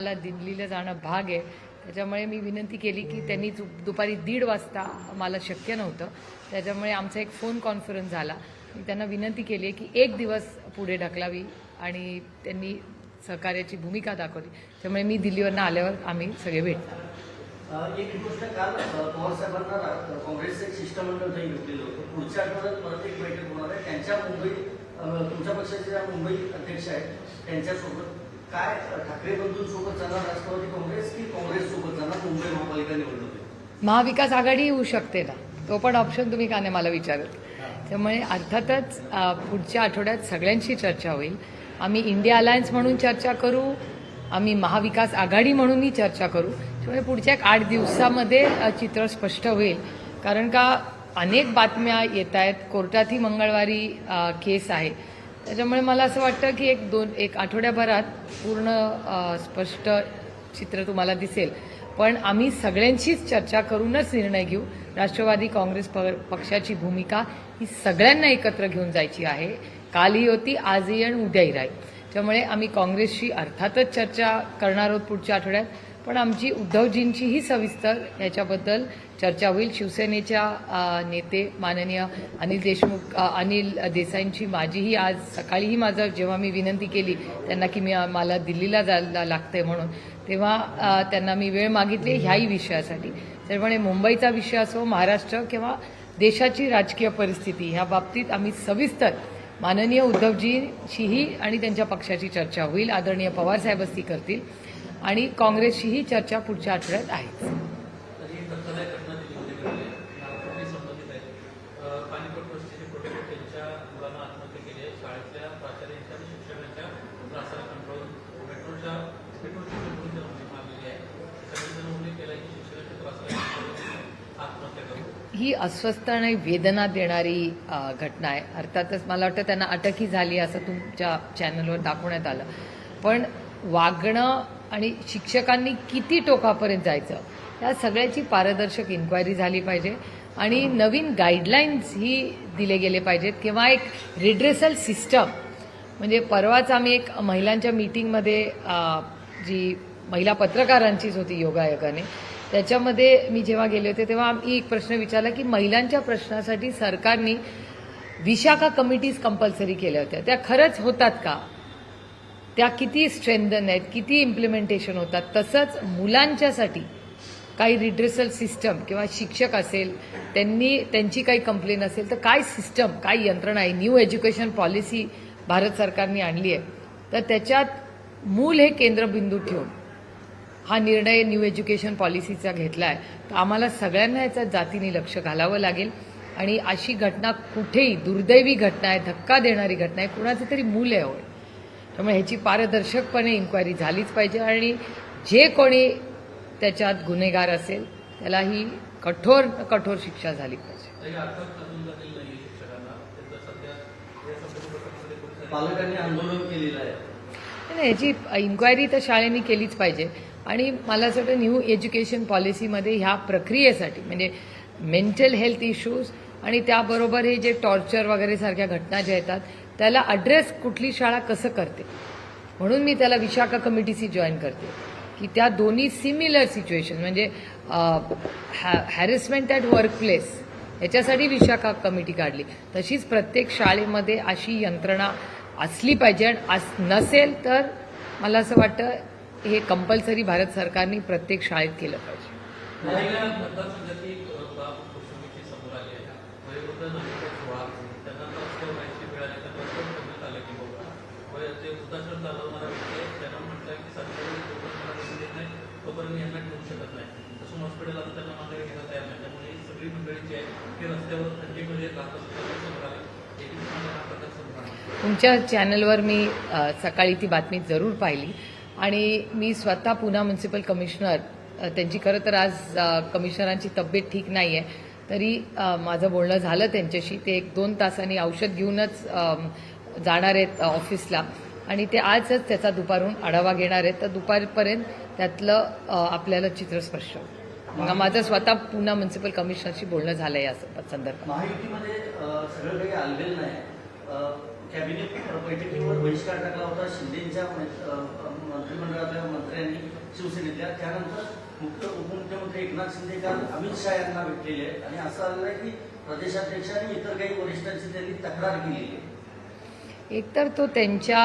मला दिल्लीला जाणं भाग आहे. त्याच्यामुळे मी विनंती केली की त्यांनी दुपारी दीड वाजता मला शक्य नव्हतं. त्याच्यामुळे आमचा एक फोन कॉन्फरन्स झाला. मी त्यांना विनंती केली आहे की एक दिवस पुढे ढकलावी आणि त्यांनी सहकार्याची भूमिका दाखवली. त्यामुळे मी दिल्लीवरनं आल्यावर आम्ही सगळे भेटतो एक गोष्ट काल पवार साहेबांना काँग्रेसचं एक शिष्टमंडळ काही घेतलेलं होतं पुढच्या आठवड्यात परत एक बैठक होणार आहे. त्यांच्या मुंबई तुमच्या पक्षाचे ज्या मुंबई अध्यक्ष आहेत. त्यांच्यासोबत काय ठाकरे बंधूंसोबत जाणार राष्ट्रवादी काँग्रेस की काँग्रेस सोबत जाणार मुंबई महापालिका निवडणूक महाविकास आघाडी येऊ शकते ना. तो पण ऑप्शन तुम्ही का नाही मला विचारत? त्यामुळे अर्थातच पुढच्या आठवड्यात सगळ्यांशी चर्चा होईल. आम्ही इंडिया अलायन्स म्हणून चर्चा करू. आम्ही महाविकास आघाडी म्हणूनही चर्चा करू. त्यामुळे पुढच्या एक आठ दिवसामध्ये चित्र स्पष्ट होईल. कारण का अनेक बातम्या येत आहेत. कोर्टातही मंगळवारी केस आहे. त्याच्यामुळे मला असं वाटतं की एक दोन एक आठवड्याभरात पूर्ण स्पष्ट चित्र तुम्हाला दिसेल. पण आम्ही सगळ्यांशीच चर्चा करूनच निर्णय घेऊ. राष्ट्रवादी काँग्रेस प- पक्षाची भूमिका ही सगळ्यांना एकत्र घेऊन जायची आहे. कालही होती आजही आणि उद्याही राहील. त्यामुळे आम्ही काँग्रेसशी अर्थातच चर्चा करणार आहोत पुढच्या आठवड्यात. पण आमची उद्धवजींचीही सविस्तर याच्याबद्दल चर्चा होईल. शिवसेनेच्या नेते माननीय अनिल देशमुख अनिल देसाईंची माझीही आज सकाळीही माझं जेव्हा मी विनंती केली त्यांना की मी मला दिल्लीला जायला लागतंय म्हणून तेव्हा त्यांना मी वेळ मागितली ह्याही विषयासाठी. त्यामुळे मुंबईचा विषय असो महाराष्ट्र किंवा देशाची राजकीय परिस्थिती ह्या बाबतीत आम्ही सविस्तर माननीय उद्धवजींशीही आणि त्यांच्या पक्षाची चर्चा होईल. आदरणीय पवारसाहेबच ती करतील आणि काँग्रेसशीही चर्चा पुढच्या आठवड्यात आहे. ही अस्वस्थ आणि वेदना देणारी घटना आहे. अर्थातच मला वाटतं त्यांना अटकही झाली असं तुमच्या चॅनलवर दाखवण्यात आलं. पण वागणं आणि शिक्षकांनी किती टोकापर्यंत जायचं? या सगळ्याची पारदर्शक इन्क्वायरी झाली पाहिजे. आणि नवीन गाईडलाईन्स ही दिले गेले पाहिजेत. किंवा एक रिड्रेसल सिस्टम म्हणजे परवाच आम्ही एक महिलांच्या मीटिंगमध्ये जी महिला पत्रकारांचीच होती योगायोगाने त्याच्यामध्ये मी जेव्हा गेले होते तेव्हा आम्ही एक प्रश्न विचारला की महिलांच्या प्रश्नासाठी सरकारने विशाखा कमिटीज कंपल्सरी केल्या होत्या. त्या खरंच होतात का? त्या किती स्ट्रेंथन आहेत किती इम्प्लिमेंटेशन होतात तसंच मुलांच्यासाठी काही रिड्रेसल सिस्टम किंवा शिक्षक असेल त्यांनी त्यांची काही कंप्लेन असेल तर काय सिस्टम काय यंत्रणा आहे? न्यू एज्युकेशन पॉलिसी भारत सरकारने आणली आहे. तर त्याच्यात मूल हे केंद्रबिंदू ठेवून हा निर्णय न्यू एज्युकेशन पॉलिसीचा घेतला आहे तर आम्हाला सगळ्यांना याचा जातीने लक्ष घालावं लागेल. आणि अशी घटना कुठेही दुर्दैवी घटना आहे धक्का देणारी घटना आहे कुणाचं तरी मूल आहे होय त्यामुळे ह्याची पारदर्शकपणे इन्क्वायरी झालीच पाहिजे. आणि जे कोणी त्याच्यात गुन्हेगार असेल त्याला ही कठोर कठोर शिक्षा झाली पाहिजे. नाही, ह्याची इन्क्वायरी तर शाळेने केलीच पाहिजे. आणि मला असं वाटतं न्यू एज्युकेशन पॉलिसीमध्ये ह्या प्रक्रियेसाठी म्हणजे मेंटल हेल्थ इश्यूज आणि त्याबरोबर हे जे टॉर्चर वगैरे सारख्या घटना ज्या येतात त्याला अड्रेस कुठली शाळा कसं करते? म्हणून मी त्याला विशाखा कमिटीशी जॉईन करते. की त्या दोन्ही सिमिलर सिच्युएशन म्हणजे हॅरेसमेंट ॲट वर्क प्लेस याच्यासाठी विशाखा कमिटी काढली. तशीच प्रत्येक शाळेमध्ये अशी यंत्रणा असली पाहिजे. आणि अस नसेल तर मला असं वाटतं हे कंपल्सरी भारत सरकारने प्रत्येक शाळेत केलं पाहिजे महिला मतदारसंघाची अ, बाब कौशंबीची समोर आली आहे वयोवृद्ध नागरिक सोळा त्यांना रस्त्यावर राहायची वेळ आली त्यांना रस्त्यावर ठेवण्यात आलं की बाबा वय जे वृद्धाश्रम चालवणारा व्यक्ती आहे त्यांना म्हटलं की सरकारने जोपर्यंत मला रस्ते देत नाही तोपर्यंत मी यांना ठेवू शकत नाही तसं हॉस्पिटल आता त्यांना मागे घेणं तयार नाही त्यामुळे ही सगळी मंडळी जी आहे ती रस्त्यावर थंडीमध्ये राहत असताना समोर आली एक दिवसामध्ये हा प्रकार समोर आला तुमच्या चॅनलवर मी सकाळी ती बातमी जरूर पाहिली. आणि मी स्वतः पुन्हा म्युन्सिपल कमिशनर त्यांची खरं तर आज कमिशनरांची तब्येत ठीक नाही आहे तरी माझं बोलणं झालं त्यांच्याशी. ते एक दोन तासांनी औषध घेऊनच जाणार आहेत ऑफिसला. आणि ते आजच त्याचा दुपारून आढावा घेणार आहेत. तर दुपारपर्यंत त्यातलं आपल्याला चित्र स्पष्ट माझं स्वतः पुन्हा म्युन्सिपल कमिशनरशी बोलणं झालं आहे या संदर्भात. कॅबिनेट बैठकीवर बहिष्कार टाकला होता. शिंदेच्या मंत्रिमंडळातल्या मंत्र्यांनी शिवसेनेतल्या. त्यानंतर मुख्य उपमुख्यमंत्री एकनाथ शिंदे काल अमित शहा यांना भेटलेले आहेत. आणि असं आलेलं आहे की प्रदेशाध्यक्ष आणि इतर काही वरिष्ठांची त्यांनी तक्रार केलेली आहे. एकतर तो त्यांच्या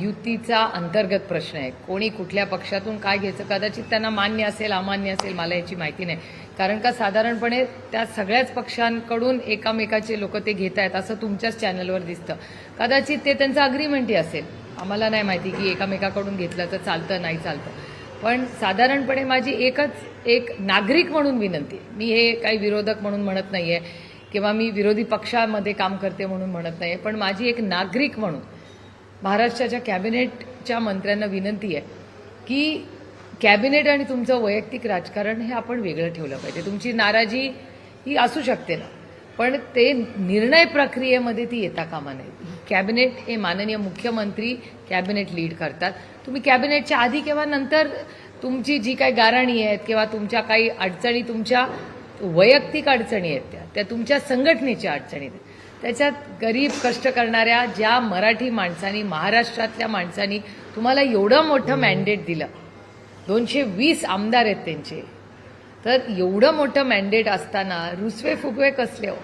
युतीचा अंतर्गत प्रश्न आहे. कोणी कुठल्या पक्षातून काय घ्यायचं? कदाचित त्यांना मान्य असेल अमान्य असेल मला याची माहिती नाही. कारण का साधारणपणे त्या सगळ्याच पक्षांकडून एकामेकाचे लोक ते घेत आहेत असं तुमच्याच चॅनलवर दिसतं. कदाचित ते त्यांचं अग्रीमेंटही असेल. आम्हाला नाही माहिती की एकामेकाकडून घेतलं तर चालतं नाही चालतं. पण साधारणपणे माझी एकच एक नागरिक म्हणून विनंती मी हे काही विरोधक म्हणून म्हणत नाही आहे किंवा मी विरोधी पक्षामध्ये काम करते म्हणून म्हणत नाही पण माझी एक नागरिक म्हणून महाराष्ट्राच्या कॅबिनेटच्या मंत्र्यांना विनंती आहे की कॅबिनेट आणि तुमचं वैयक्तिक राजकारण हे आपण वेगळं ठेवलं पाहिजे. तुमची नाराजी ही असू शकते ना. पण ते निर्णय प्रक्रियेमध्ये ती येता कामा नये. कॅबिनेट हे माननीय मुख्यमंत्री कॅबिनेट लीड करतात. तुम्ही कॅबिनेटच्या आधी किंवा नंतर तुमची जी काही गाराणी आहेत किंवा तुमच्या काही अडचणी तुमच्या वैयक्तिक अडचणी आहेत त्या त्या तुमच्या संघटनेच्या अडचणी आहेत. त्याच्यात गरीब कष्ट करणाऱ्या ज्या मराठी माणसांनी महाराष्ट्रातल्या माणसांनी तुम्हाला एवढं मोठं मॅन्डेट दिलं दोनशे वीस आमदार आहेत त्यांचे. तर एवढं मोठं मॅन्डेट असताना रुसवे फुगवे कसले हो?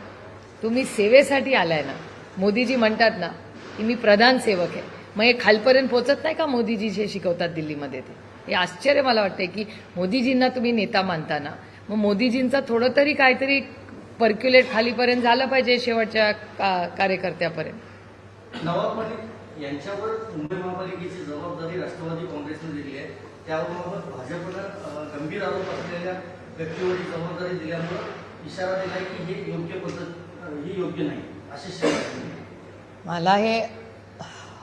तुम्ही सेवेसाठी आलाय ना. मोदीजी म्हणतात ना की मी प्रधान सेवक आहे. मग हे खालपर्यंत पोचत नाही का मोदीजी जे शिकवतात दिल्लीमध्ये ते? हे आश्चर्य मला वाटते की मोदीजींना तुम्ही नेता मानताना मग मोदीजींचं थोडं तरी काहीतरी पर्क्युलेट खालीपर्यंत झालं पाहिजे शेवटच्या का कार्यकर्त्यापर्यंत. नवाब यांच्यावर मुंबई महापालिकेची जबाबदारी राष्ट्रवादी काँग्रेसने दिली आहे. त्याबाबत भाजपनं गंभीर आरोप असलेल्या व्यक्तीवर जबाबदारी दिल्यामुळं इशारा दिला की हे योग्य पद्धत ही योग्य नाही अशी शिवसेना मला हे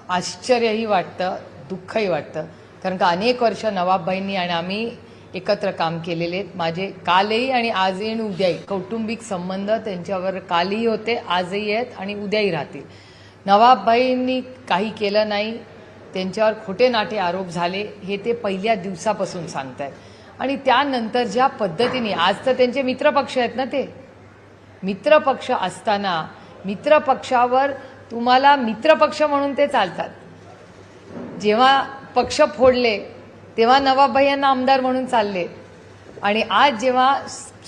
आश्चर्यही वाटतं दुःखही वाटतं. कारण का अनेक वर्ष नवाबबाईंनी आणि आम्ही एकत्र काम केलेले आहेत. माझे कालही आणि आजही आणि उद्याही कौटुंबिक संबंध त्यांच्यावर कालही होते आजही आहेत आणि उद्याही राहतील. नवाबबाईंनी काही केलं नाही त्यांच्यावर खोटे नाटे आरोप झाले हे ते पहिल्या दिवसापासून सांगत आहेत आणि त्यानंतर ज्या पद्धतीने आज तर त्यांचे मित्रपक्ष आहेत ना ते? मित्रपक्ष असताना मित्रपक्षावर तुम्हाला मित्रपक्ष म्हणून ते चालतात. जेव्हा पक्ष फोडले तेव्हा नवाबभाई यांना आमदार म्हणून चालले. आणि आज जेव्हा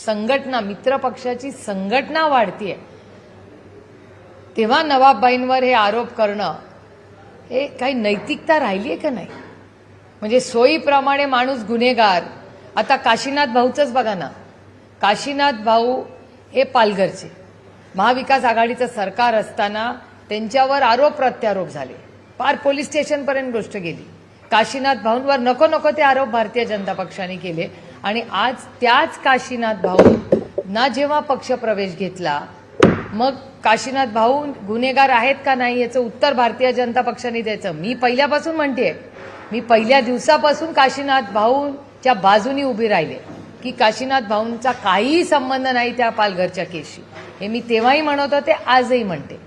संघटना मित्रपक्षाची संघटना वाढतीये तेव्हा नवाबबाईंवर हे आरोप करणं हे काही नैतिकता राहिली आहे का नाही? म्हणजे सोयीप्रमाणे माणूस गुन्हेगार. आता काशीनाथ भाऊचंच बघा ना. काशीनाथ भाऊ हे पालघरचे. महाविकास आघाडीचं सरकार असताना त्यांच्यावर आरोप प्रत्यारोप झाले. पार पोलीस स्टेशनपर्यंत गोष्ट गेली. काशीनाथ भाऊंवर नको नको ते आरोप भारतीय जनता पक्षाने केले. आणि आज त्याच काशीनाथ भाऊ ना जेव्हा पक्षप्रवेश घेतला मग काशीनाथ भाऊ गुन्हेगार आहेत का नाही याचं उत्तर भारतीय जनता पक्षाने द्यायचं? मी पहिल्यापासून म्हणते मी पहिल्या दिवसापासून काशीनाथ भाऊंच्या बाजूनी उभी राहिले. की काशीनाथ भाऊंचा काहीही संबंध नाही त्या पालघरच्या केसशी हे मी तेव्हाही म्हणत होते आजही म्हणते.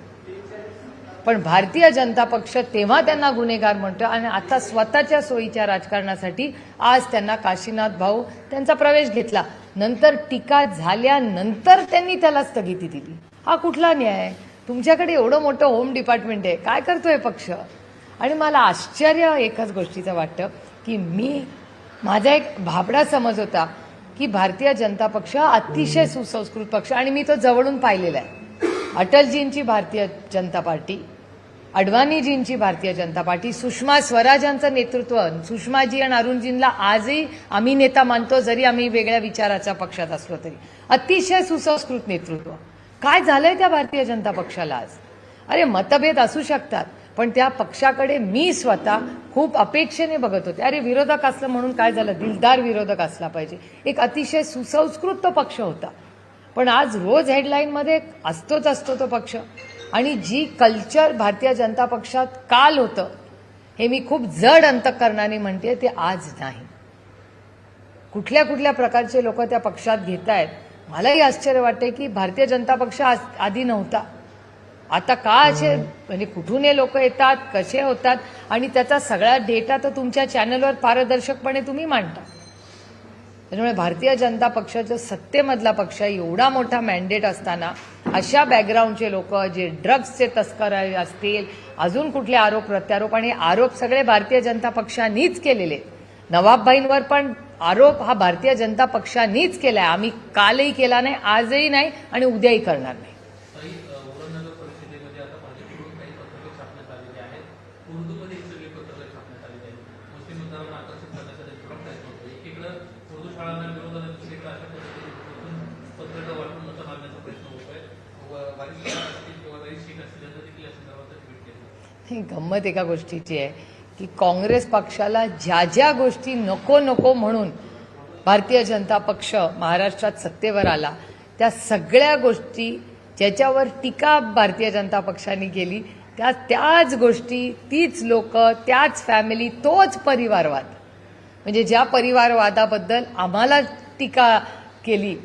पण भारतीय जनता पक्ष तेव्हा त्यांना गुन्हेगार म्हणतो आणि आता स्वतःच्या सोयीच्या राजकारणासाठी आज त्यांना काशीनाथ भाऊ त्यांचा प्रवेश घेतला. नंतर टीका झाल्यानंतर त्यांनी त्याला स्थगिती दिली. हा कुठला न्याय? तुमच्याकडे एवढं मोठं होम डिपार्टमेंट आहे. काय करतोय पक्ष? आणि मला आश्चर्य एकाच गोष्टीचं वाटतं की मी माझा एक भाबडा समज होता की भारतीय जनता पक्ष अतिशय सुसंस्कृत पक्ष. आणि मी तो जवळून पाहिलेला आहे. अटलजींची भारतीय जनता पार्टी अडवाणीजींची भारतीय जनता पार्टी सुषमा स्वराजांचं नेतृत्व सुषमाजी आणि अरुणजींना आजही आम्ही नेता मानतो जरी आम्ही वेगळ्या विचाराच्या पक्षात असलो तरी. अतिशय सुसंस्कृत नेतृत्व. काय झालंय त्या भारतीय जनता पक्षाला आज? अरे मतभेद असू शकतात पण त्या पक्षाकडे मी स्वतः खूप अपेक्षेने बघत होते. अरे विरोधक असलं म्हणून काय झालं? दिलदार विरोधक असला पाहिजे. एक अतिशय सुसंस्कृत तो पक्ष होता. पण आज रोज हेडलाईनमध्ये असतोच असतो तो पक्ष. आणि जी कल्चर भारतीय जनता पक्षात काल होतं हे मी खूप जड अंतकरणाने म्हणते ते आज नाही. कुठल्या कुठल्या प्रकारचे लोक त्या पक्षात घेत आहेत मलाही आश्चर्य वाटते की भारतीय जनता पक्ष आज- आधी नव्हता. आता का असे म्हणजे कुठून हे लोक येतात कसे होतात आणि त्याचा सगळा डेटा तर तुमच्या चॅनलवर पारदर्शकपणे तुम्ही मांडता. त्याच्यामुळे भारतीय जनता पक्षाच्या सत्तेमधला पक्ष एवढा मोठा मॅन्डेट असताना अशा बॅकग्राऊंडचे लोक जे ड्रग्सचे तस्कर असतील अजून कुठले आरोप प्रत्यारोप आणि आरोप सगळे भारतीय जनता पक्षांनीच केलेले. नवाबभाईंवर पण आरोप हा भारतीय जनता पक्षानीच केलाय. आम्ही कालही केला नाही आजही नाही आणि उद्याही करणार नाही ताई, अ, उरणनगर परिषदेमध्ये आता भाजपकडून काही पत्रके छापण्यात आलेली आहेत उर्दूमध्ये ही सगळी पत्रके छापण्यात आलेली आहेत मुस्लिम मतदारांना आकर्षित करण्याचा त्यांचा प्रयत्न होतो एकीकडे उर्दू शाळांना विरोध आहे दुसरीकडे अशा पद्धतीने पत्रकं वाटून मतं मागण्याचा प्रयत्न होतोय व- वारीस शाळा असतील किंवा काही सीट असतील यांना देखील या संदर्भात ट्विट केलं ही गंमत एका गोष्टीची आहे की काँग्रेस पक्षाला ज्या ज्या गोष्टी नको नको म्हणून भारतीय जनता पक्ष महाराष्ट्रात सत्तेवर आला त्या सगळ्या गोष्टी ज्याच्यावर टीका भारतीय जनता पक्षाने केली त्या त्याच गोष्टी तीच लोक त्याच फॅमिली तोच परिवारवाद. म्हणजे ज्या परिवारवादाबद्दल आम्हाला टीका केली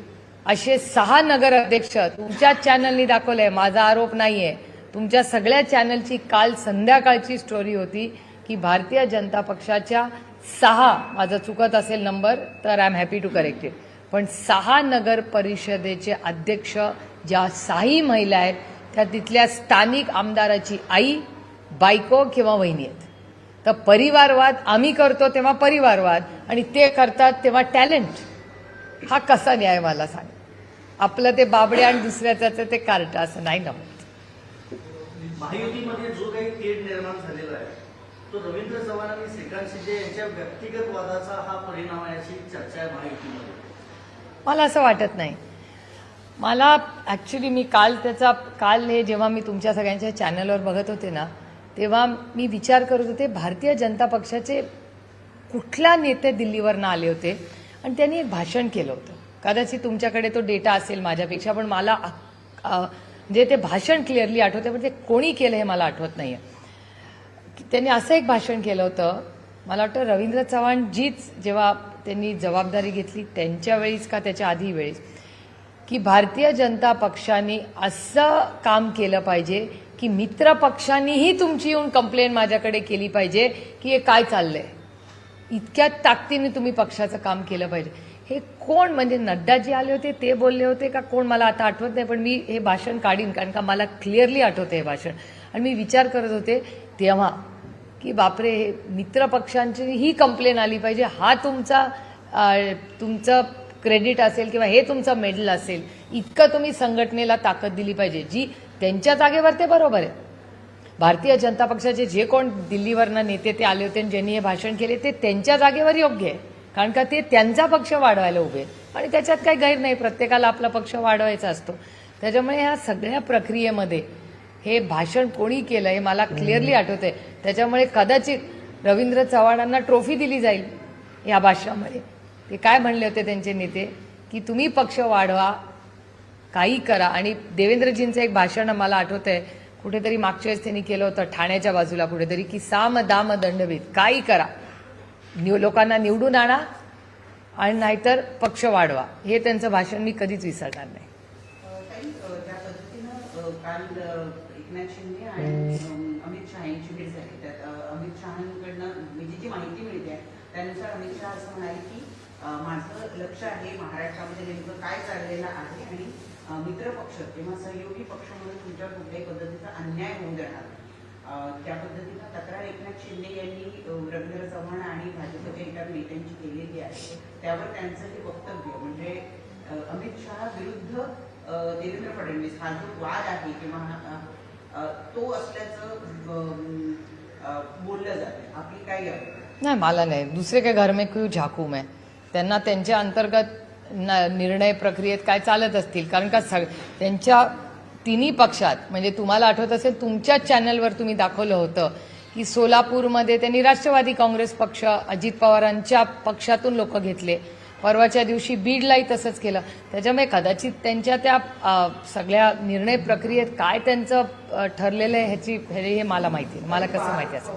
असे सहा नगर अध्यक्ष तुमच्याच चॅनलनी दाखवलंय माझा आरोप नाही आहे तुमच्या सगळ्या चॅनलची काल संध्याकाळची स्टोरी होती की भारतीय जनता पक्षाच्या सहा माझं चुकत असेल नंबर तर I am happy to correct it पण सहा नगर परिषदेचे अध्यक्ष ज्या सहाही महिला आहेत त्या तिथल्या स्थानिक आमदाराची आई बायको किंवा वहिनी आहेत. तर परिवारवाद आम्ही करतो तेव्हा परिवारवाद आणि ते करतात तेव्हा टॅलेंट हा कसा न्याय मला सांग. आपलं ते बाबडे आणि दुसऱ्याचं ते कार्ट असं नाही ना. महायुतीमध्ये जो काही तेढ निर्माण झालेला आहे तो रवींद्र चव्हाण आणि श्रीकांत शिंदे यांच्या व्यक्तिगत वादाचा हा परिणाम आहे अशी चर्चा आहे महायुतीमध्ये. मला असं वाटत नाही. मला ॲक्च्युली मी काल त्याचा काल हे जेव्हा मी तुमच्या सगळ्यांच्या चॅनलवर बघत होते ना तेव्हा मी विचार करत होते भारतीय जनता पक्षाचे कुठला नेते दिल्लीवरनं आले होते? आणि त्यांनी एक भाषण केलं होतं. कदाचित तुमच्याकडे तो डेटा असेल माझ्यापेक्षा पण मला म्हणजे ते भाषण क्लिअरली आठवते पण ते कोणी केलं हे मला आठवत नाही आहे त्यांनी असं एक भाषण केलं होतं. मला वाटतं रवींद्र चव्हाण जीच जेव्हा त्यांनी जबाबदारी घेतली त्यांच्या वेळीच का त्याच्या आधी वेळीच की भारतीय जनता पक्षाने असं काम केलं पाहिजे की मित्र पक्षांनीही तुमची येऊन कंप्लेंट माझ्याकडे केली पाहिजे की हे काय चाललंय? इतक्या ताकदीने तुम्ही पक्षाचं काम केलं पाहिजे. हे कोण म्हणजे नड्डाजी आले होते ते बोलले होते का कोण? मला आता आठवत नाही पण मी हे भाषण काढीन कारण का मला क्लिअरली आठवते हे भाषण. आणि मी विचार करत होते तेव्हा की बापरे हे मित्र पक्षांची ही कंप्लेन आली पाहिजे. हा तुमचा तुमचं क्रेडिट असेल किंवा हे तुमचं मेडल असेल इतकं तुम्ही संघटनेला ताकद दिली पाहिजे जी त्यांच्या जागेवर ते बरोबर आहे. भारतीय जनता पक्षाचे जे कोण दिल्लीवरनं नेते ते आले होते आणि ज्यांनी हे भाषण केले ते त्यांच्या जागेवर योग्य आहे. कारण का ते त्यांचा पक्ष वाढवायला उभे आणि त्याच्यात काही गैर नाही प्रत्येकाला आपला पक्ष वाढवायचा असतो. त्याच्यामुळे ह्या सगळ्या प्रक्रियेमध्ये हे भाषण कोणी केलं हे मला क्लिअरली आठवतंय. त्याच्यामुळे कदाचित रवींद्र चव्हाणांना ट्रॉफी दिली जाईल या भाषणामध्ये. ते काय म्हणले होते त्यांचे नेते? की तुम्ही पक्ष वाढवा काही करा. आणि देवेंद्रजींचं एक भाषण मला आठवत आहे कुठेतरी मागच्या वेळेस त्यांनी केलं होतं ठाण्याच्या बाजूला कुठेतरी की साम दाम दंडभेद काही करा. निव लोकांना निवडून आणा आणि नाहीतर पक्ष वाढवा. हे त्यांचं भाषण मी कधीच विसरणार नाही. ताई, पद्धतीनं अ, काल एकनाथ शिंदे आणि अमित शहा यांची भेट झाली त्यात अमित शहांकडनं म्हणजे जी माहिती मिळते त्यानुसार अमित शहा असं म्हणाले की माझं लक्ष आहे महाराष्ट्रामध्ये नेमकं काय चाललेलं आहे आणि मित्र पक्ष किंवा सहयोगी पक्ष म्हणून तुमच्यावर कुठल्याही पद्धतीचा अन्याय होऊ देणार त्या पद्धतीनं तक्रार एकनाथ शिंदे यांनी रवींद्र चव्हाण आणि भाजपच्या इतर नेत्यांची केलेली आहे. त्यावर त्यांचं हे वक्तव्य म्हणजे अमित शहा विरुद्ध देवेंद्र फडणवीस हा जो वाद आहे किंवा तो असल्याचं बोललं जातं. आपली काय नाही मला नाही. दुसरे काय घर में क्यू झाकू मैं? त्यांना त्यांच्या अंतर्गत निर्णय प्रक्रियेत काय चालत असतील? कारण का सग त्यांच्या तिन्ही पक्षात म्हणजे तुम्हाला आठवत असेल तुमच्याच चॅनलवर तुम्ही दाखवलं होतं की सोलापूरमध्ये त्यांनी राष्ट्रवादी काँग्रेस पक्ष अजित पवारांच्या पक्षातून लोक घेतले. परवाच्या दिवशी बीडलाही तसंच केलं. त्याच्यामुळे कदाचित त्यांच्या त्या सगळ्या निर्णय प्रक्रियेत काय त्यांचं ठरलेलं आहे ह्याची हे हे मला माहिती मला कसं माहिती असेल?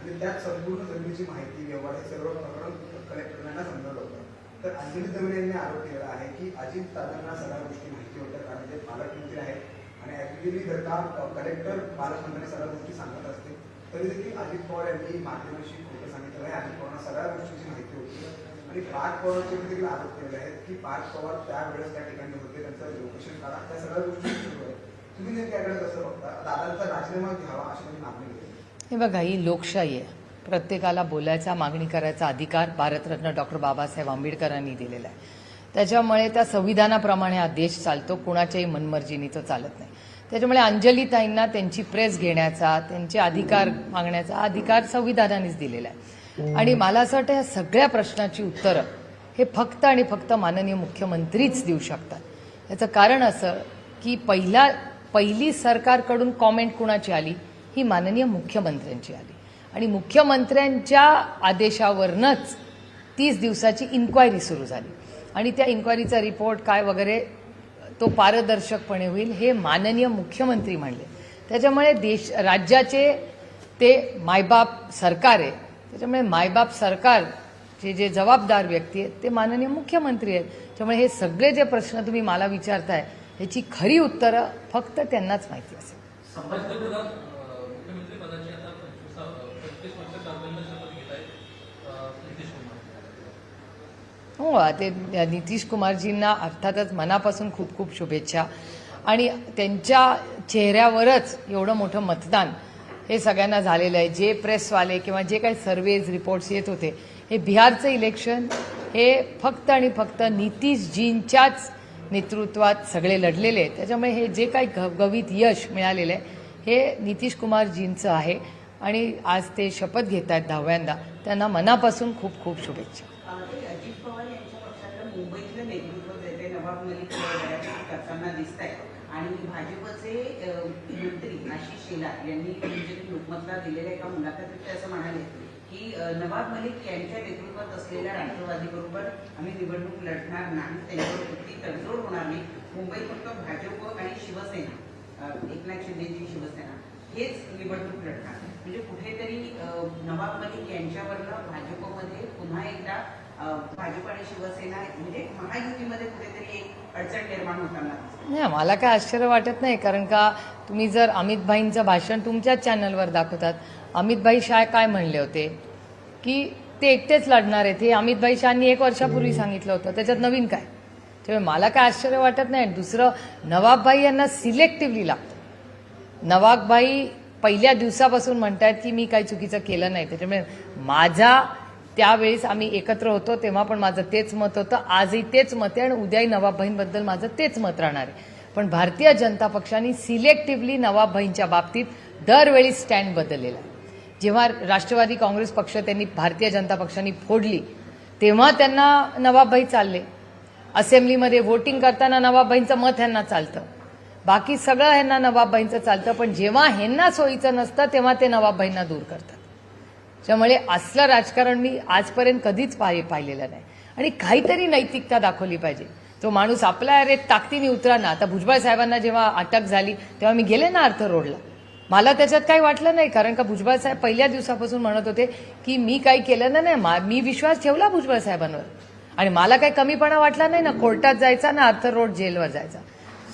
आणि त्यात संपूर्ण जमिनीची माहिती व्यवहार हे सर्व प्रकरण कलेक्टरांना समजलं होतं. तर अंजली जमीन यांनी आरोप केलेला आहे की अजित दादांना सगळ्या गोष्टी माहिती होत्या कारण ते पालकमंत्री आहेत. आणि प्रॅक्टिकली जर का कलेक्टर पालकमंत्र्यांनी सगळ्या गोष्टी सांगत असते तरी देखील अजित पवार यांनी माध्यमांशी खोटं सांगितलं आहे. अजित पवारांना सगळ्या गोष्टीची माहिती होती. आणि पार्थ पवारचे देखील आरोप केलेले आहेत की पार्थ पवार त्यावेळेस त्या ठिकाणी होते त्यांचं लोकेशन काढा त्या सगळ्या गोष्टी सुरू तुम्ही नेमकी याकडे कसं बघता? दादांचा राजीनामा घ्यावा अशी माझी मागणी होती. हे बघा ही लोकशाही आहे. प्रत्येकाला बोलायचा मागणी करायचा अधिकार भारतरत्न डॉक्टर बाबासाहेब आंबेडकरांनी दिलेला आहे. त्याच्यामुळे त्या संविधानाप्रमाणे हा देश चालतो कुणाच्याही मनमर्जीनी तो चालत नाही. त्याच्यामुळे अंजलीताईंना त्यांची प्रेस घेण्याचा त्यांचे अधिकार मागण्याचा अधिकार संविधानानेच दिलेला आहे. आणि मला असं वाटतं या सगळ्या प्रश्नाची उत्तरं हे फक्त आणि फक्त माननीय मुख्यमंत्रीच देऊ शकतात. याचं कारण असं की पहिला पहिली सरकारकडून कॉमेंट कुणाची आली? ही माननीय मुख्यमंत्र्यांची आली. आणि मुख्यमंत्र्यांच्या आदेशावरनंच तीस दिवसाची इन्क्वायरी सुरू झाली. आणि त्या इन्क्वायरीचा रिपोर्ट काय वगैरे तो पारदर्शकपणे होईल हे माननीय मुख्यमंत्री म्हणले त्याच्यामुळे देश राज्याचे ते मायबाप सरकार आहे. त्याच्यामुळे मायबाप सरकार जे जे जबाबदार व्यक्ती आहेत ते माननीय मुख्यमंत्री आहेत. त्यामुळे हे सगळे जे प्रश्न तुम्ही मला विचारताय ह्याची खरी उत्तरं फक्त त्यांनाच माहिती असेल पंतप्रधान अं, मुख्यमंत्री पदाची आता पंचवीस अं, पंचवीस वर्ष कारभाराला शपथ घेत आहेत नितीश कुमार हो ते नितीश कुमारजींना अर्थातच मनापासून खूप खूप शुभेच्छा. आणि त्यांच्या चेहऱ्यावरच एवढं मोठं मतदान हे सगळ्यांना झालेलं आहे. जे प्रेसवाले किंवा जे काही सर्वेज रिपोर्ट्स येत होते हे बिहारचं इलेक्शन हे फक्त आणि फक्त नितीशजींच्याच नेतृत्वात सगळे लढलेले आहेत. त्याच्यामुळे हे जे काही गवित यश मिळालेलं आहे हे नितीश कुमारजींचं आहे. आणि आज ते शपथ घेत आहेत दहाव्यांदा. त्यांना मनापासून खूप खूप शुभेच्छा अं, ते अजित पवार यांच्या पक्षातलं मुंबईतलं नेतृत्व जे ते नवाब मलिक करताना दिसत आहे आणि भाजपचे मंत्री आशिष शेलार यांनी म्हणजे लोकमतला दिलेल्या एका मुलाखतीत ते असं म्हणाले की नवाब मलिक यांच्या नेतृत्वात असलेल्या राष्ट्रवादीबरोबर आम्ही निवडणूक लढणार नाही त्यांच्यावर कुठली तडजोड होणार नाही. मुंबईत फक्त भाजप आणि शिवसेना एकनाथ शिंदेची शिवसेना हेच निवडणूक लढणार. म्हणजे कुठेतरी अं, नवाब मलिक यांच्यावरनं भाजपमध्ये पुन्हा एकदा भाजप आणि शिवसेना म्हणजे महायुतीमध्ये कुठेतरी एक अडचण निर्माण होताना नाही मला काय आश्चर्य वाटत नाही कारण का तुम्ही जर अमित भाईंचं भाषण तुमच्याच चॅनलवर दाखवतात अमित भाई शाह काय म्हणले होते? की ते एकटेच लढणार आहेत हे अमित भाई शहानी एक वर्षापूर्वी सांगितलं होतं त्याच्यात नवीन काय? त्यामुळे मला काय आश्चर्य वाटत नाही. दुसरं नवाबभाई यांना सिलेक्टिव्हली लागतं. नवाबभाई पहिल्या दिवसापासून म्हणतात की मी काही चुकीचं केलं नाही त्याच्यामुळे माझा त्यावेळेस आम्ही एकत्र होतो तेव्हा पण माझं तेच मत होतं. आजही तेच मत आहे आणि उद्याही नवाबभाईंबद्दल माझं तेच मत राहणार आहे. पण भारतीय जनता पक्षाने सिलेक्टिव्हली नवाबभाईंच्या बाबतीत दरवेळी स्टँड बदललेला आहे. जेव्हा राष्ट्रवादी काँग्रेस पक्ष त्यांनी भारतीय जनता पक्षाने फोडली तेव्हा त्यांना नवाबभाई चालले. असेंब्लीमध्ये वोटिंग करताना नवाबभाईंचं मत ह्यांना चालतं. बाकी सगळं ह्यांना नवाबभाईंचं चालतं पण जेव्हा ह्यांना सोयीचं नसतं तेव्हा ते नवाबभाईंना दूर करतात. त्यामुळे असलं राजकारण मी आजपर्यंत कधीच पाहि पाहिलेलं नाही. आणि काहीतरी नैतिकता दाखवली पाहिजे. तो माणूस आपला अरे ताकदीने उतरा ना आता भुजबळ साहेबांना जेव्हा अटक झाली तेव्हा मी गेले ना अर्थ रोडला. मला त्याच्यात काही वाटलं नाही कारण का भुजबळ साहेब पहिल्या दिवसापासून म्हणत होते की मी काही केलं ना नाही मा- मी विश्वास ठेवला भुजबळ साहेबांवर. आणि मला काही कमीपणा वाटला नाही ना कोर्टात जायचा ना अर्थ रोड जेलवर जायचा.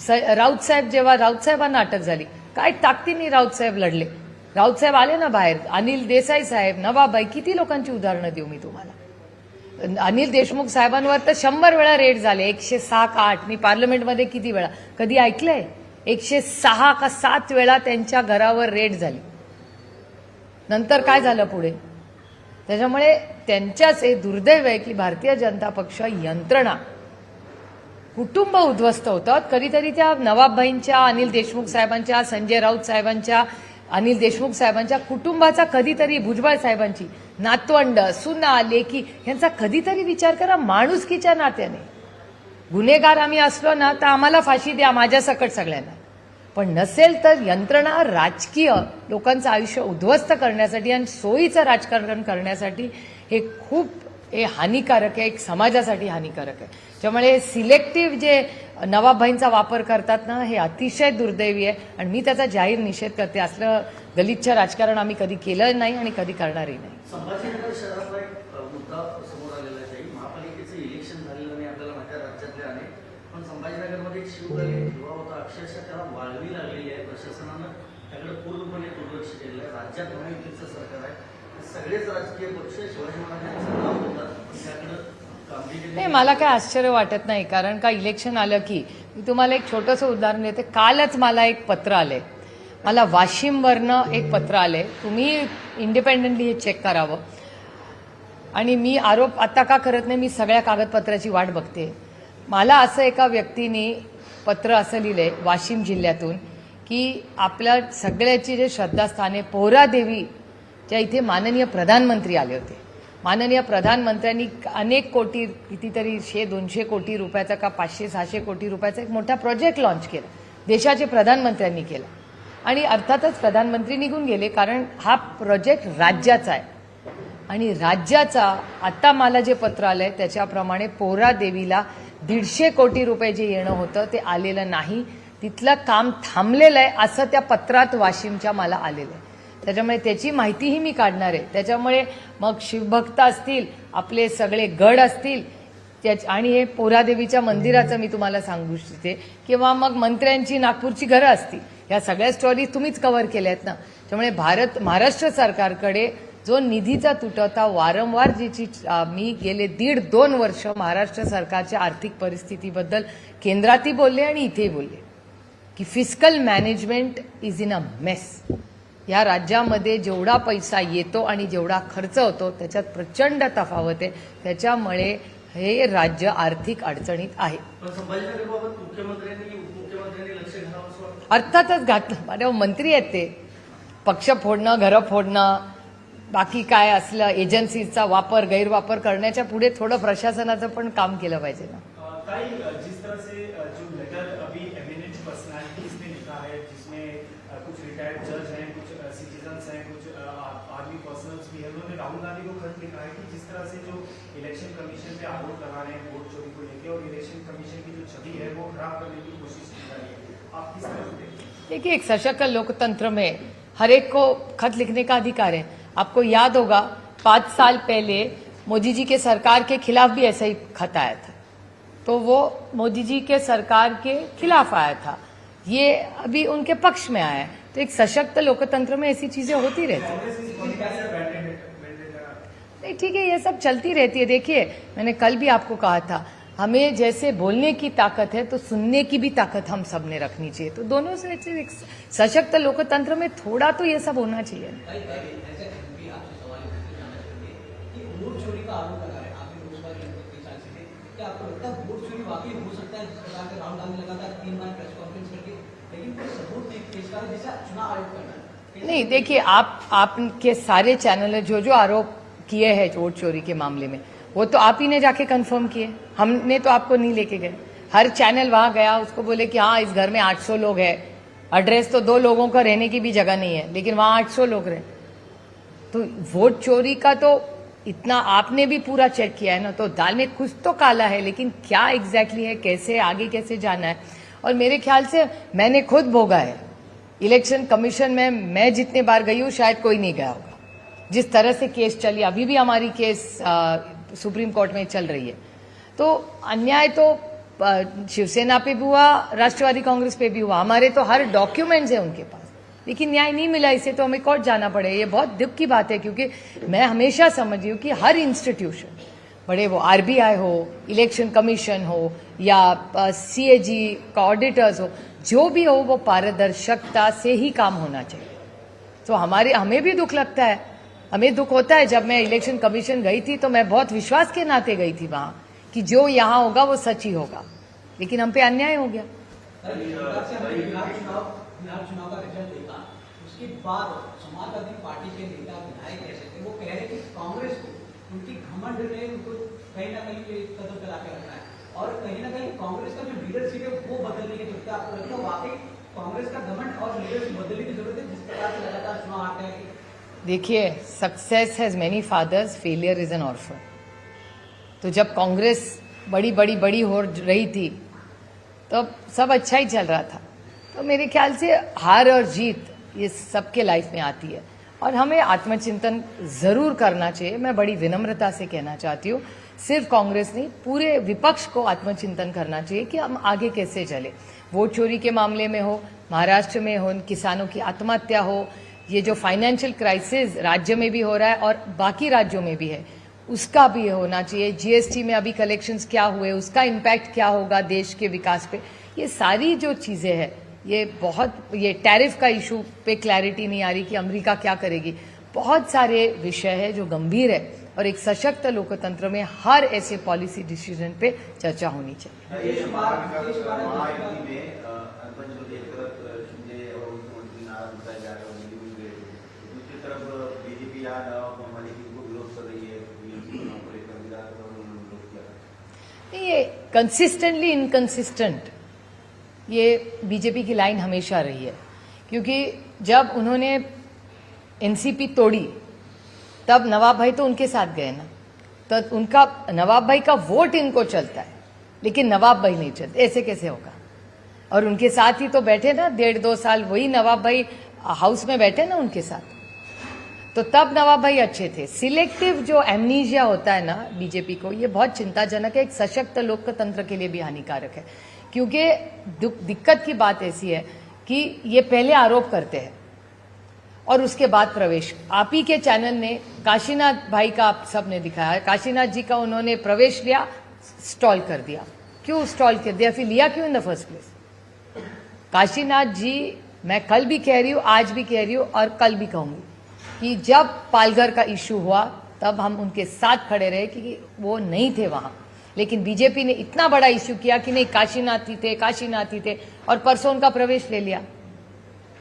स- राऊत साहेब जेव्हा राऊत साहेबांना अटक झाली काय ताकदीने राऊत साहेब लढले? राऊत साहेब आले ना बाहेर. अनिल देसाई साहेब नवाबाई किती लोकांची उदाहरणं देऊ मी तुम्हाला? अनिल देशमुख साहेबांवर तर शंभर वेळा रेड झाले. एकशे सहा का आठ? मी पार्लमेंटमध्ये किती वेळा? कधी ऐकलंय? एकशे सहा का सात वेळा त्यांच्या घरावर रेड झाली. नंतर काय झालं पुढे? त्याच्यामुळे त्यांच्याच हे दुर्दैव आहे की भारतीय जनता पक्ष यंत्रणा कुटुंब उद्ध्वस्त होतात. कधीतरी त्या नवाबभाईंच्या अनिल देशमुख साहेबांच्या संजय राऊत साहेबांच्या अनिल देशमुख साहेबांच्या कुटुंबाचा कधीतरी भुजबळ साहेबांची नातवंड सुना लेकी यांचा कधीतरी विचार करा माणुसकीच्या नात्याने. गुन्हेगार आम्ही असलो ना तर आम्हाला फाशी द्या माझ्या सकट सगळ्यांना. पण नसेल तर यंत्रणा राजकीय लोकांचं आयुष्य उद्ध्वस्त करण्यासाठी आणि सोयीचं राजकारण करण्यासाठी हे खूप हे हानिकारक आहे एक समाजासाठी हानिकारक आहे. त्यामुळे सिलेक्टिव्ह जे नवाबाईंचा वापर करतात ना हे अतिशय दुर्दैवी आहे. आणि मी त्याचा जाहीर निषेध करते. असलं गलिच्छ राजकारण आम्ही कधी केलं नाही आणि कधी करणारही नाही. सगळेच राजकीय पक्ष शिवाजी महाराजांचं नाव होतात त्याकडं नाही मला काय आश्चर्य वाटत नाही कारण का इलेक्शन आलं की मी तुम्हाला एक छोटंसं उदाहरण देते. कालच मला एक पत्र आले मला वाशिमवरनं एक पत्र आले तुम्ही इंडिपेंडेंटली हे चेक करावं. आणि मी आरोप आता का करत नाही मी सगळ्या कागदपत्राची वाट बघते. मला असं एका व्यक्तीने पत्र असं लिहिलंय वाशिम जिल्ह्यातून की आपल्या सगळ्याची जे श्रद्धास्थाने पोहरादेवीच्या इथे माननीय प्रधानमंत्री आले होते. माननीय प्रधानमंत्र्यांनी अनेक कोटी कितीतरी शे दोनशे कोटी रुपयाचा का पाचशे सहाशे कोटी रुपयाचा एक मोठा प्रोजेक्ट लॉन्च केला. देशाचे प्रधानमंत्र्यांनी केला. आणि अर्थातच प्रधानमंत्री निघून गेले कारण हा प्रोजेक्ट राज्याचा आहे. आणि राज्याचा आत्ता मला जे पत्र आलं आहे त्याच्याप्रमाणे पोहरा देवीला दीडशे कोटी रुपये जे येणं होतं ते आलेलं नाही. तिथलं काम थांबलेलं आहे असं त्या पत्रात वाशिमच्या मला आलेलं आहे. त्याच्यामुळे त्याची माहितीही मी काढणार आहे. त्याच्यामुळे मग शिवभक्त असतील आपले सगळे गड असतील त्याच आणि हे पोरादेवीच्या मंदिराचं मी तुम्हाला सांगू इच्छिते किंवा मग मंत्र्यांची नागपूरची घरं असतील या सगळ्या स्टोरी तुम्हीच कव्हर केल्या आहेत ना. त्यामुळे भारत महाराष्ट्र सरकारकडे जो निधीचा तुटवता वारंवार ज्याची मी गेले दीड दोन वर्ष महाराष्ट्र सरकारच्या आर्थिक परिस्थितीबद्दल केंद्रातही बोलले आणि इथेही बोलले की fiscal management is in a mess या राज्यामध्ये जेवढा पैसा येतो आणि जेवढा खर्च होतो त्याच्यात प्रचंड तफावत आहे. त्याच्यामुळे हे राज्य आर्थिक अडचणीत आहे. अर्थातच घातलं. अरे मंत्री आहेत ते. पक्ष फोडणं घरं फोडणं बाकी काय असलं एजन्सीचा वापर गैरवापर करण्याच्या पुढे थोडं प्रशासनाचं पण काम केलं पाहिजे ना. देखिए, एक सशक्त लोकतंत्र में हर एक को खत लिखने का अधिकार है। आपको याद होगा, पाँच साल पहले मोदी जी के सरकार के खिलाफ भी ऐसा ही खत आया था। तो वो मोदी जी के सरकार के खिलाफ आया था। ये अभी उनके पक्ष में आया है। तो एक सशक्त लोकतंत्र में ऐसी चीज़ें होती रहती नहीं, ठीक है, ये सब चलती रहती है। देखिए, मैंने कल भी आपको कहा था हमें जैसे बोलने की ताकत है तो सुनने की भी ताकत हम सबने रखनी चाहिए। तो दोनों से सशक्त लोकतंत्र में थोड़ा तो ये सब होना चाहिए। नहीं देखिए आप आपके सारे चैनल जो जो आरोप किए हैं वोट चोरी के मामले में वो तो आप ही ने जाके कंफर्म किए। हमने तो आपको नहीं लेके गए। हर चैनल वहाँ गया उसको बोले कि हाँ इस घर में 800 लोग हैं। एड्रेस तो दो लोगों का रहने की भी जगह नहीं है लेकिन वहाँ 800 लोग रहे। तो वोट चोरी का तो इतना आपने भी पूरा चेक किया है ना तो दाल में कुछ तो काला है लेकिन क्या एग्जैक्टली है कैसे आगे कैसे जाना है? और मेरे ख्याल से मैंने खुद भोगा है। इलेक्शन कमीशन में मैं जितने बार गई हूँ शायद कोई नहीं गया होगा। जिस तरह से केस चली अभी भी हमारी केस आ, सुप्रीम कोर्ट में चल रही है। तो अन्याय तो शिवसेना पे भी हुआ, राष्ट्रवादी कांग्रेस पे भी हुआ। हमारे तो हर डॉक्यूमेंट्स है उनके पास। लेकिन न्याय नहीं मिला, इसे तो हमें कोर्ट जाना पड़े। ये बहुत दुख की बात है, क्योंकि मैं हमेशा समझी हूँ कि हर इंस्टीट्यूशन, बड़े वो आरबीआई हो, इलेक्शन कमीशन हो, या सी सीएजी का ऑडिटर्स हो, जो भी हो, वो पारदर्शकता से ही काम होना चाहिए। तो हमारे, हमें भी दुख लगता है। हमें दुख होता है। जब मैं इलेक्शन कमीशन गई थी तो मैं बहुत विश्वास के नाते गई थी वहाँ कि जो यहाँ होगा वो सच ही होगा। लेकिन हम पे अन्याय हो गया। उनकी घमंड ने उनको कहीं ना कहीं कदम चला के रखा है। और कहीं ना कहीं कांग्रेस का जो लीडरशिप है, वो बदलने की ज़रूरत है आपको लगता है? वाकई कांग्रेस का घमंड और लीडरशिप बदलने की ज़रूरत है? जिस प्रकार से लगातार चुनाव आते हैं देखिए success has many fathers failure is an orphan तो जब कांग्रेस बड़ी बड़ी बड़ी हो रही थी तब सब अच्छा ही चल रहा था। तो मेरे ख्याल से हार और जीत, ये सबके लाइफ में आती है। और हमें आत्मचिंतन ज़रूर करना चाहिए। मैं बड़ी विनम्रता से कहना चाहती हूँ, सिर्फ़ कांग्रेस नहीं, पूरे विपक्ष को आत्मचिंतन करना चाहिए कि हम आगे कैसे चले। वोट चोरी के मामले में हो, महाराष्ट्र में हो, किसानों की आत्महत्या हो ये जो फाइनेंशियल क्राइसिस राज्य में भी हो रहा है और बाकी राज्यों में भी है, उसका भी होना चाहिए। जीएसटी में अभी कलेक्शंस क्या हुए, उसका इम्पैक्ट क्या होगा देश के विकास पे? ये सारी जो चीज़ें हैं, ये बहुत, ये टैरिफ का इशू पे क्लैरिटी नहीं आ रही कि अमेरिका क्या करेगी। बहुत सारे विषय है जो गंभीर है और एक सशक्त लोकतंत्र में हर ऐसे पॉलिसी डिसीज़न पे चर्चा होनी चाहिए। ये तरफ़ बीजेपी नहीं, ये कंसिस्टेंटली इनकंसिस्टेंट ये बीजेपी की लाइन हमेशा रही है। क्योंकि जब उन्होंने एनसीपी तोड़ी तब नवाब भाई तो उनके साथ गए ना। तो उनका नवाब भाई का वोट इनको चलता है लेकिन नवाब भाई नहीं चलते। ऐसे कैसे होगा? और उनके साथ ही तो बैठे ना डेढ़ दो साल वही नवाब भाई हाउस में बैठे ना उनके साथ। तो तब नवाब भाई अच्छे थे। सिलेक्टिव जो एमनीजिया होता है ना बीजेपी को, ये बहुत चिंताजनक है। एक सशक्त लोकतंत्र के लिए भी हानिकारक है। क्योंकि दिक्कत की बात ऐसी है कि ये पहले आरोप करते हैं और उसके बाद प्रवेश। आप ही के चैनल ने काशीनाथ भाई का आप सबने दिखाया काशीनाथ जी का उन्होंने प्रवेश लिया, स्टॉल कर दिया। क्यों स्टॉल कर दिया फिर लिया क्यों in the first place? Kashinath ji, मैं कल भी कह रही हूँ, आज भी कह रही हूँ और कल भी कहूँगी। कि जब पालघर का इश्यू हुआ, तब हम उनके साथ खड़े रहे कि वो नहीं थे वहाँ। लेकिन बीजेपी ने इतना बड़ा इश्यू किया कि नहीं, काशीनाथी थे काशीनाथी थे, और परसों उनका प्रवेश ले लिया।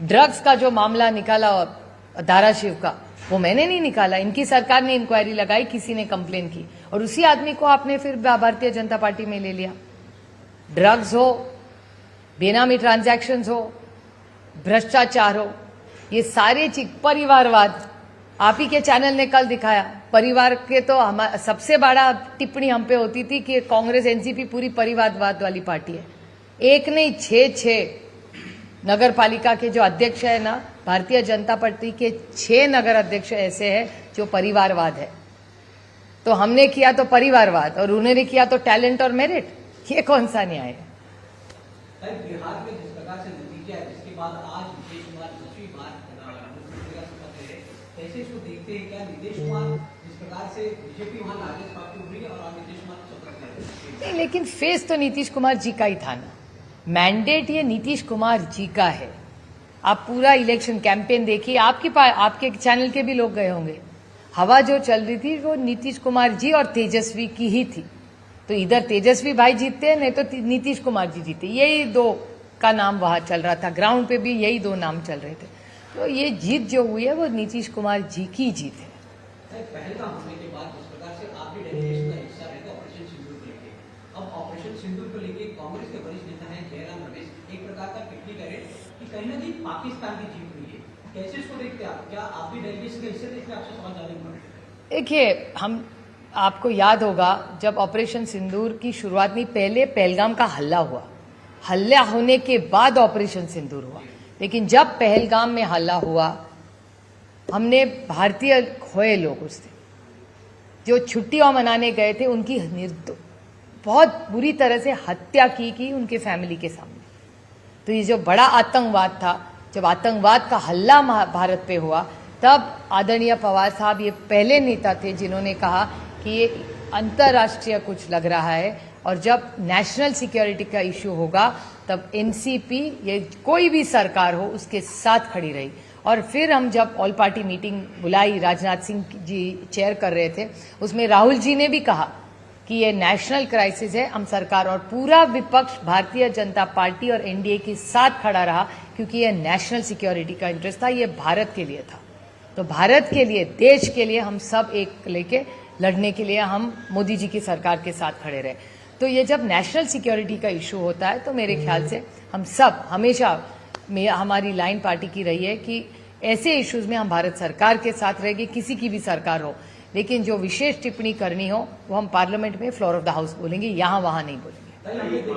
ड्रग्स का जो मामला निकाला और धाराशिव का, वो मैंने नहीं निकाला। इनकी सरकार ने इंक्वायरी लगाई, किसी ने कंप्लेन की। और उसी आदमी को आपने फिर भारतीय जनता पार्टी में ले लिया। ड्रग्स हो, बेनामी ट्रांजैक्शंस हो, भ्रष्टाचार हो ये सारे चीज़, परिवारवाद। आप ही के चैनल ने कल दिखाया। परिवार के तो हम, सबसे बड़ा टिप्पणी हम पे होती थी कि कांग्रेस, एनसीपी पूरी परिवारवाद वाली पार्टी है। एक नहीं, छह छह। नगर पालिका के जो अध्यक्ष है ना, भारतीय जनता पार्टी के छह नगर अध्यक्ष ऐसे हैं जो परिवारवाद है। तो हमने किया तो परिवारवाद और उन्होंने किया तो टैलेंट और मेरिट। ये कौन सा न्याय है? बिहार में जिस प्रकार से नतीजा है, जिसके बाद आज नीतीश कुमार दूसरी बार अ, मुख्यमंत्री का शपथ ले रहे हैं, कैसे इसको देखते हैं क्या नीतीश कुमार जिस प्रकार से बीजेपी वहाँ लार्जेस्ट पार्टी उभरी है और आज नीतीश कुमार रहे हैं नहीं लेकिन फेस तो नीतीश कुमार जी का ही था ना। मैंडेट ये नीतीश कुमार जी का है। आप पूरा इलेक्शन कैंपेन देखिए आपकी पा- आपके चैनल के भी लोग गए होंगे। हवा जो चल रही थी वो नीतीश कुमार जी और तेजस्वी की ही थी। तो इधर तेजस्वी भाई जीतते हैं नहीं तो नीतीश कुमार जी जीते यही दो का नाम वहाँ चल रहा था। ग्राउंड पे भी यही दो नाम चल रहे थे। तो ये जीत जो हुई है वो नीतीश कुमार जी की जीत है। साहब, पहलगाम होने के बाद जिस प्रकार से आप भी डेलीगेशन का हिस्सा रहे थे ऑपरेशन सिंदूर को लेके। अब ऑपरेशन सिंदूर को लेके कांग्रेस के वरिष्ठ नेता हैं जयराम रमेश। एक प्रकार का टिप्पणी करे कि कहीं ना कहीं पाकिस्तान की जीत हुई है। कैसे इसको देखते आप? क्या आप भी डेलीगेशन के हिस्से थे आपसे सवाल जाने देखिए हम आपको याद होगा जब ऑपरेशन सिंदूर की शुरुआत नहीं पहले पहलगाम का हल्ला हुआ। हल्ला होने के बाद ऑपरेशन सिंदूर हुआ। लेकिन जब पहलगाम में हल्ला हुआ, हमने भारतीय खोए लोग उस दिन जो छुट्टियाँ मनाने गए थे, उनकी निर्दो, बहुत बुरी तरह से हत्या की की उनके फैमिली के सामने। तो ये जो बड़ा आतंकवाद था, जब आतंकवाद का हल्ला भारत पे हुआ, तब आदरणीय पवार साहब ये पहले नेता थे जिन्होंने कहा कि ये अंतर्राष्ट्रीय कुछ लग रहा है और जब नेशनल सिक्योरिटी का इश्यू होगा तब एनसीपी ये कोई भी सरकार हो, उसके साथ खड़ी रही। और फिर हम जब ऑल पार्टी मीटिंग बुलाई, राजनाथ सिंह जी चेयर कर रहे थे, उसमें राहुल जी ने भी कहा कि ये नेशनल क्राइसिस है, हम सरकार और पूरा विपक्ष, भारतीय जनता पार्टी और एनडीए के साथ खड़ा रहा, क्योंकि ये नेशनल सिक्योरिटी का इंटरेस्ट था, ये भारत के लिए था। तो भारत के लिए, देश के लिए हम सब एक लेके लड़ने के लिए हम मोदी जी की सरकार के साथ खड़े रहे। तो ये जब नेशनल सिक्योरिटी का इशू होता है तो मेरे ख्याल से हम सब हमेशा हमारी लाइन पार्टी की रही है कि ऐसे इश्यूज़ में हम भारत सरकार के साथ रहेंगे, किसी की भी सरकार हो। लेकिन जो विशेष टिप्पणी करनी हो, वो हम पार्लियामेंट में फ्लोर ऑफ़ द हाउस बोलेंगे, यहाँ वहाँ नहीं बोलेंगे। भाई हमने एक